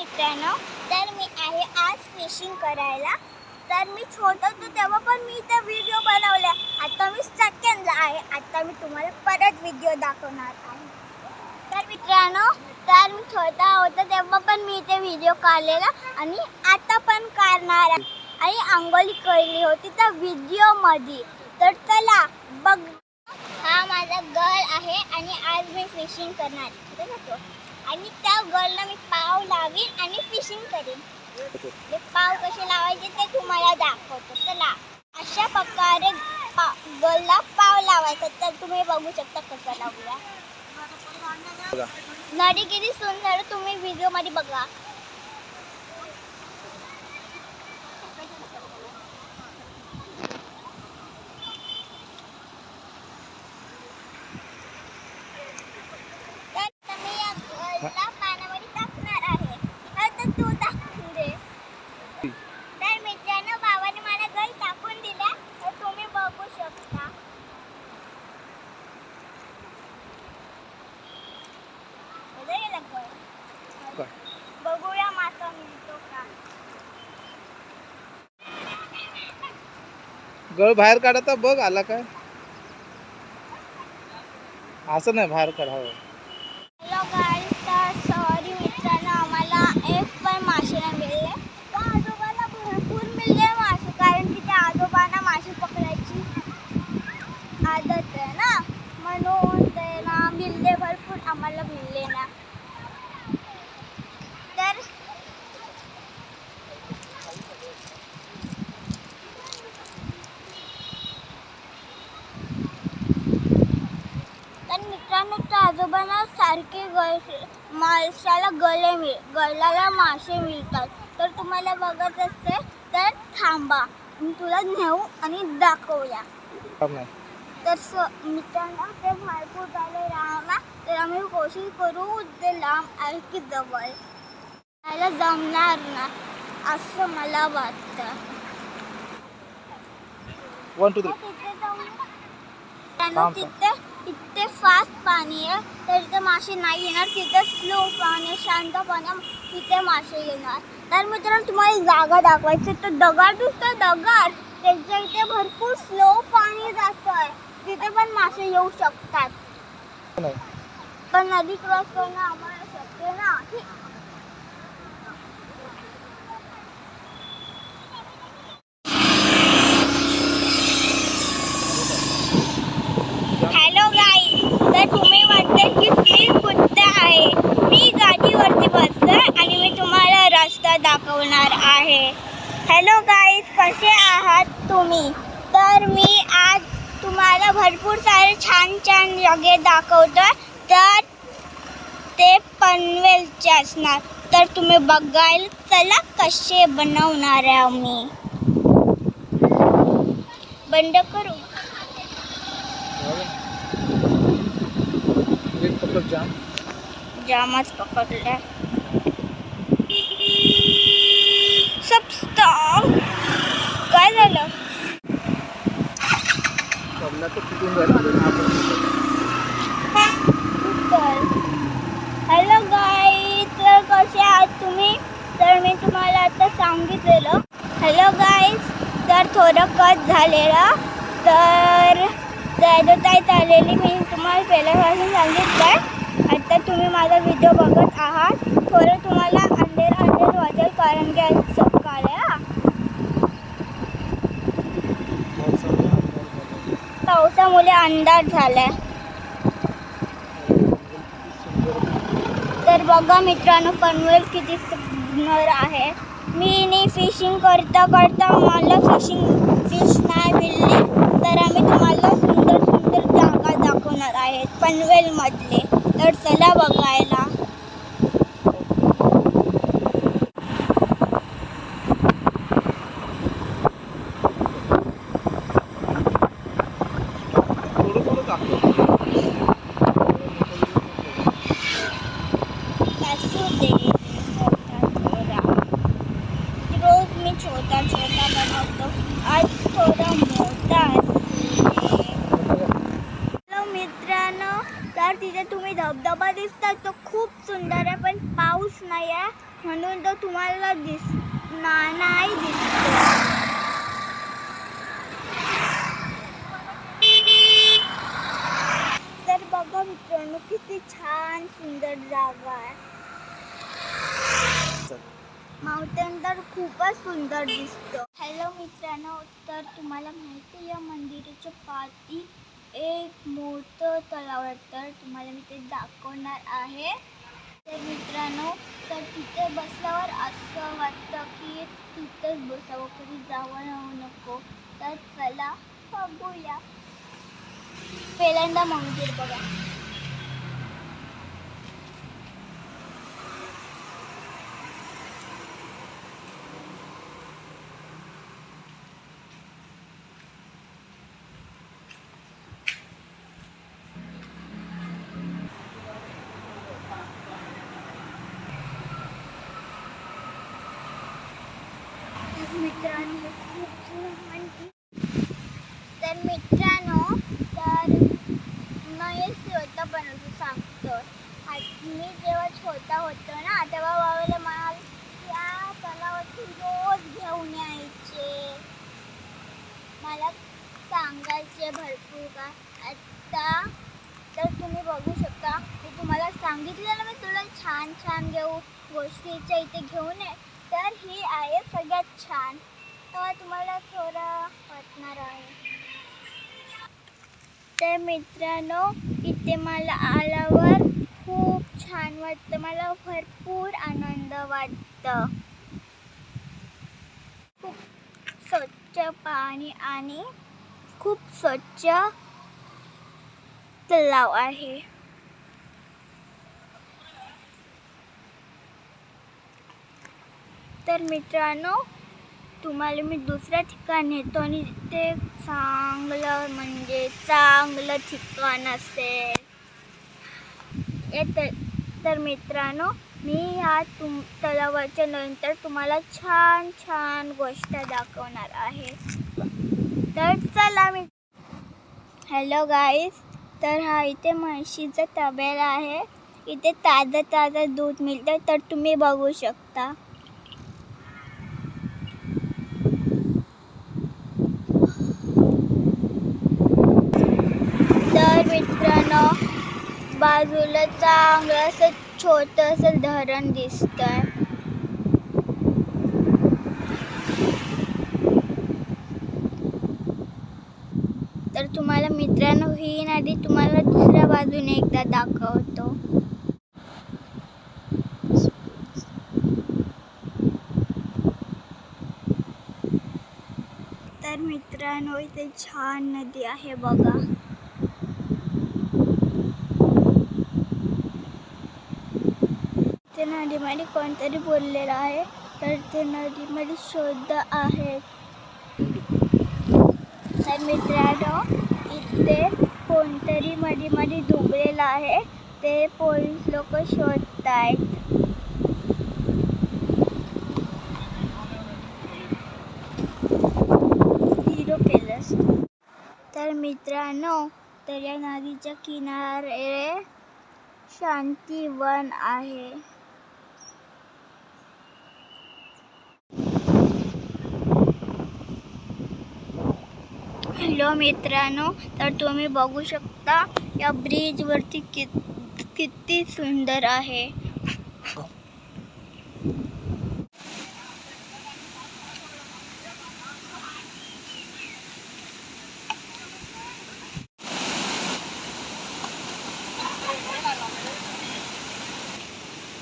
मित्रांनो तर मी आहे आज फिशिंग करायला. तर मी छोट होतो तेव्हा पण मी इथे व्हिडिओ बनवला आता मी सेकंडला आहे. आता मी तुम्हाला परत व्हिडिओ दाखवणार आहे. तर मित्रांनो तर मी छोटा होता तेव्हा पण मी इथे व्हिडिओ काढलेला आणि आता पण काढणार आहे. आणि आंघोळी केली होती त्या व्हिडिओमध्ये तर चला बघ. हा माझा घर आहे आणि आज मी फिशिंग करणार आहे. आणि त्या गर्लला मी पाव लावीन आणि फिशिंग करेन. ते पाव कसे लावायचे ते तुम्हाला दाखवतो. चला अशा प्रकारे पा गर्लला पाव लावायचा. तर तुम्ही बघू शकता कसं लावूया. किती सुंदर तुम्ही व्हिडिओमध्ये बघा तर आता मी या गर्लला पाण्यामध्ये टाकणार आहे आता तू टाकून दे तर मित्रांनो बाबाने मला गर्ल टाकून दिल्या तर तुम्ही बघू शकता कुठे गेला girl? काय? बघूया मासा मिळतो का गळ बाहेर काढा बघ आला काय. असं नाही बाहेर काढावं सॉरी हो. मित्रांनो आम्हाला एक पण मासे नाही मिळले. त्या आजोबाला भरपूर मिळले मासे कारण की त्या आजोबांना मासे पकडायची आदत आहे ना. म्हणून ते ना मिळले भरपूर आम्हाला मिळले ना तर तर मित्रांनो त्या आजोबांना सारखे गळ माशाला गळे मिळ गळाला मासे मिळतात. तर तुम्हाला बघत असते तर थांबा. मी तुला नेऊ आणि दाखवूया. तर स मित्रांनो ते भरपूर झाले राहणार तर आम्ही कोशिश करू ते लांब आहे की जवळ. यायला जमणार ना असं मला वाटतं. तिथे तिथे इतके फास्ट पाणी आहे तर तिथे मासे नाही येणार. तिथे स्लो पाणी शांत पाणी तिथे मासे येणार. तर मित्रांनो तुम्हाला जागा दाखवायची. तर दगड दिसतो दगड. त्याच्या इथे भरपूर स्लो पाणी जात आहे तिथे पण मासे येऊ शकतात. पण नदी क्रॉस करणं आम्हाला शक्य नाही हॅलो गाई तर तुम्ही वाटते की मी कुठे आहे मी गाडीवरती बसते आणि मी तुम्हाला रस्ता दाखवणार आहे हॅलो गाईज कसे आहात तुम्ही तर मी आज तुम्हाला भरपूर सारे छान जगे दाखवतोय तर ते पनवेलचे असणार. तर तुम्ही बघायला चला कसे बनवणार आहे आम्ही. बंद करू. जामच स्टॉप काय झालं पडला तर कुठून जाईल हॅलो गाई तर कसे आहात तुम्ही तर मी तुम्हाला आता सांगितलेलं हॅलो गाईज तर थोडं कट झालेलं. तर काय चाललेली मी तुम्हाला पहिल्यापासून सांगितलं आता तुम्ही माझा व्हिडिओ बघत आहात. थोडं तुम्हाला अंधेर अंधेर वाजेल कारण की आज सकाळ हा. पावसामुळे अंधार झालाय. तर बघा मित्रांनो पनवेल किती सुंदर आहे. मी नी फिशिंग करता करता मला फिशिंग फिश नाही मिळली. तर आम्ही तुम्हाला सुंदर सुंदर जागा दाखवणार आहेत पनवेलमधले. तर चला बघायला. थोडं थोडं दाखव असू दे छोटा छोटा रोज मी छोटा छोटा बनवतो आज थोडा मोठा हॅलो मित्रांनो तर तिथे तुम्ही धबधबा दिसतात तो खूप म्हणून दिस नाही दिसतो. तर बघा मित्रांनो किती छान सुंदर जागा आहे. माउंटेन तर खूपच सुंदर दिसतो. हॅलो मित्रांनो तर तुम्हाला माहिती या मंदिराच्या पाठी एक मोठं तलाव आहे. तर तुम्हाला मी ते दाखवणार आहे. तर मित्रांनो तर तिथे बसल्यावर असं वाटतं की तिथेच बसावं कधी जावं राहू नको. तर चला बघूया. पहिल्यांदा मंदिर बघा तर मित्रांनो खूप छान तर मित्रांनो तर महेश होता बनवतो सांगतो आत- मी जेव्हा छोटा होतो ना तेव्हा बाबाला मला त्या तलावाची रोज घेऊन यायचे मला सांगायचे भरपूर का आता तर तुम्ही बघू शकता मी तुम्हाला सांगितलं ना मी तुला छान छान घेऊ गोष्टीच्या इथे घेऊन ये. तर ही आहे सगळ्यात छान. तेव्हा तुम्हाला थोडं वाटणार आहे. तर मित्रांनो इथे मला आल्यावर खूप छान वाटतं. मला भरपूर आनंद वाटतं. खूप स्वच्छ पाणी आणि खूप स्वच्छ तलाव आहे. तर मित्रांनो तुम्हाला मी दुसऱ्या ठिकाण नेतो आणि ते चांगलं म्हणजे चांगलं ठिकाण असेल. हे तर तर मित्रांनो मी ह्या तुम तलावाच्या नंतर तुम्हाला छान छान गोष्ट दाखवणार आहे. तर चला मी हॅलो गाईस तर हा इथे म्हशीचा तबेला आहे. इथे ताजं ताजं दूध मिळतं. तर तुम्ही बघू शकता तर मित्रांनो बाजूला चांगलं असं छोट असं धरण दिसतंय. तर तुम्हाला मित्रांनो ही नदी तुम्हाला दुसऱ्या बाजूने एकदा दाखवतो. तर मित्रांनो इथे छान नदी आहे बघा. ते नदीमध्ये कोणतरी बोललेलं आहे तर ते नदीमध्ये शोध आहेत तर मित्रांनो इथे कोणतरी मध्ये डुबलेलं आहे ते पोलीस लोक शोधत आहेत तर मित्रांनो तर या नदीच्या किनारे शांतीवन आहे. हॅलो मित्रांनो तर तुम्ही बघू शकता या ब्रिजवरती कि किती सुंदर आहे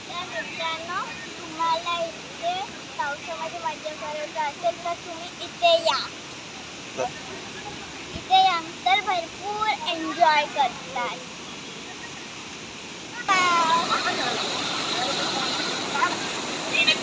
तर मित्रांनो तुम्हाला इथे पावसामध्ये मजा करायचं असेल तर तुम्ही इथे या इथे या तर भरपूर एन्जॉय करतात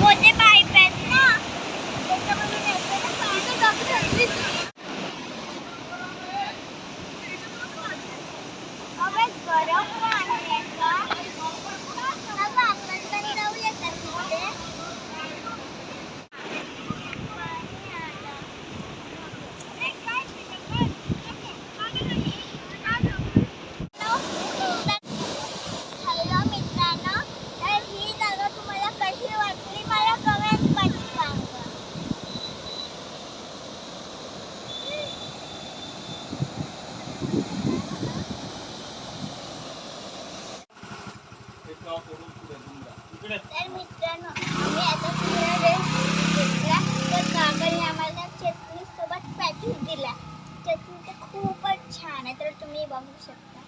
मोठे पाईप आहेत ना त्याच्यामधून येतं ना पाणी. अबे, गरम पाणी तर मित्रांनो आम्ही आता पुन्हा रेस्ट घेतला तर काकाने आम्हाला चटणी सोबत पॅटीस दिला चटणी तर खूपच छान आहे तर तुम्ही बघू शकता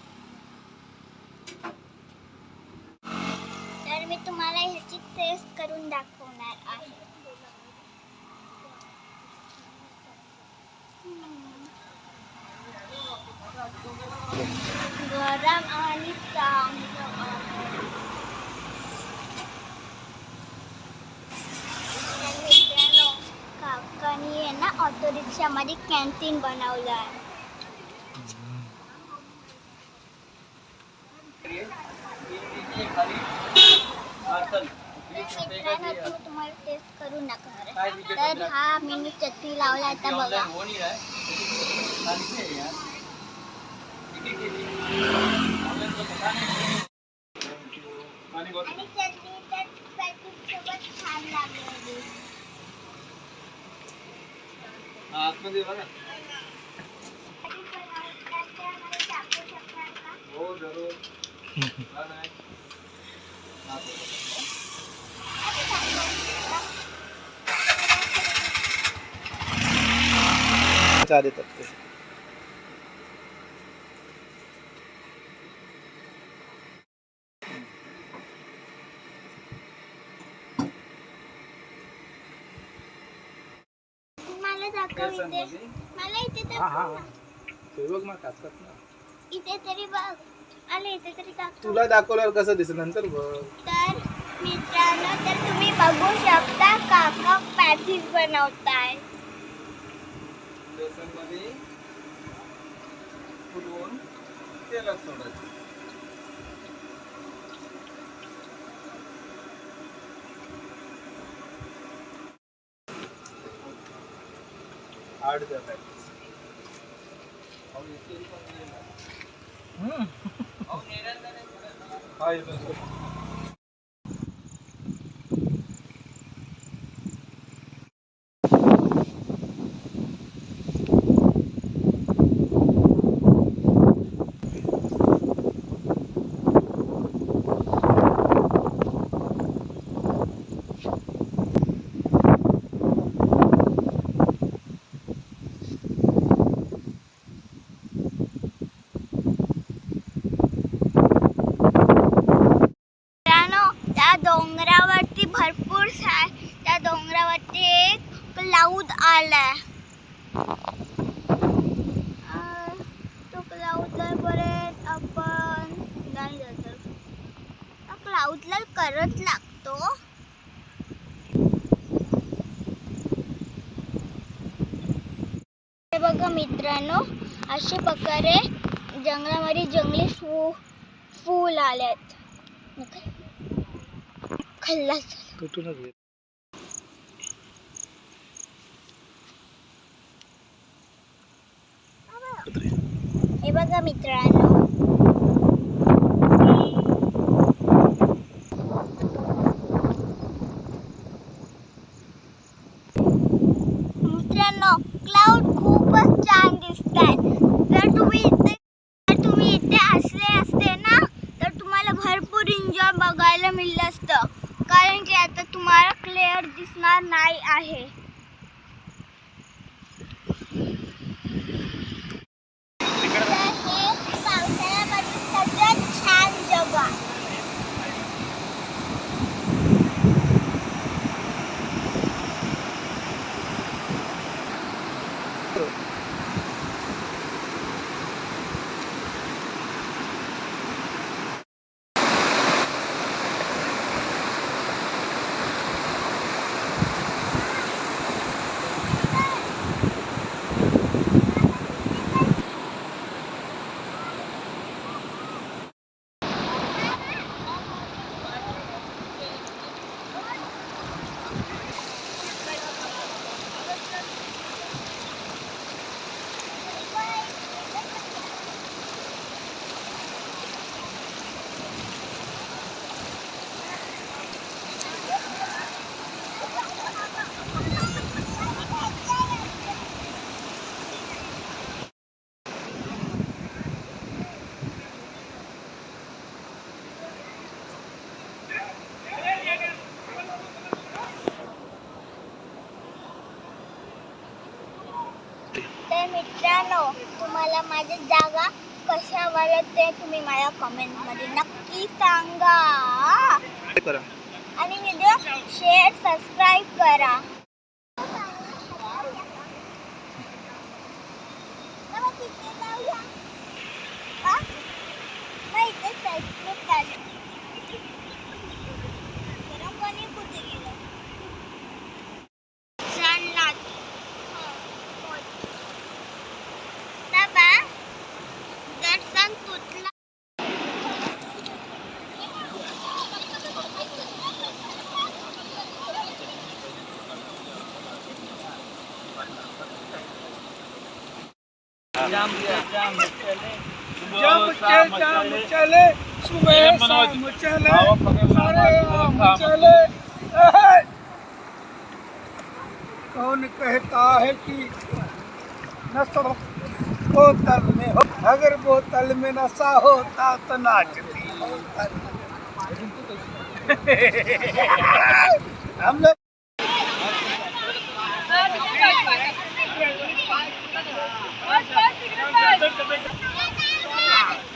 तर मी तुम्हाला ह्याची टेस्ट करून दाखवणार आहे हम्म. गरम आणि चांगलं आहे. तर मित्रांनो काकानी आहे ना ऑटो रिक्षामध्ये कॅन्टीन बनवलं आहे तर मित्रांनो आता मी तुम्हाला टेस्ट करून? दाखवणार आहे तर हा मी चटणी लावला आता बघा आणि चटणी तर पॅटीस सोबत छान लागलेली आतमध्ये बघा. पॅटीस हो जरूर नाही. हा, बरोबर. चहा देतात ते मला दाखव इथे मला इथे तर हा. ते बघ ना काचतात ना. इथे तरी बघ. आले इथे तरी दाखव तुला दाखवल्यावर कसं दिसत नंतर बघ. तर मित्रांनो तर तुम्ही बघू शकता काका पॅटीस बनवताय. बेसनमध्ये फुलवून तेलात सोडायचं. आठ द्या पॅकेज हा येतो येतो. मित्रांनो त्या डोंगरावरती भरपूर सा त्या डोंगरावरती एक क्लाउड आलाय अं, तो क्लाउडला परत आपण नाही जातो त्या क्लाउडला लागतो हे बघा मित्रांनो अशा प्रकारे जंगलामध्ये जंगली फू फूल. तुटूनच गेलं. हे बघा मित्रांनो मित्रांनो क्लाउड खूपच छान दिसतात जर तुम्ही इथे जर तुम्ही इथे असले असते ना तर तुम्हाला भरपूर एन्जॉय बघायला मिळलं असतं. कारण की आता तुम्हाला क्लिअर दिसणार नाही आहे. मित्रांनो तुम्हाला माझी जागा कशा वाटते तुम्ही मला कमेंटमध्ये नक्की सांगा. आणि व्हिडिओ शेअर सबस्क्राईब करा. हा? नाही, जब के जाम चले। सुबह शाम चले सारे आम चले। कौन कहता है कि नशा बोतल में हो अगर बोतल में नशा होता तो नाचती। हम लोग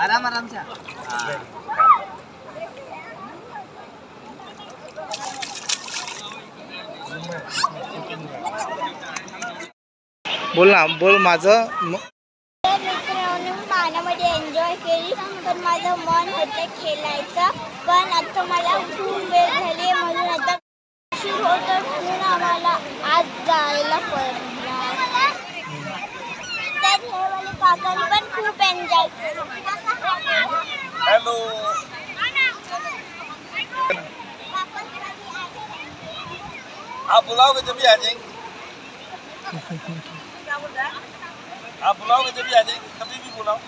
आराम आराम से बोल ना बोल माझं. पाण्यामध्ये एन्जॉय केली पण माझं मन होतं खेळायचं. पण आता मला खूप वेळ झाली म्हणून आता उशीर होतो म्हणून आम्हाला आज जायला पडला तर पण खूप एन्जॉय केलं हॅलो आप बुलाओगे जब भी आ जाएंगे। आप बुलाओगे जब भी आ जाएंगे कभी भी बुलाओ।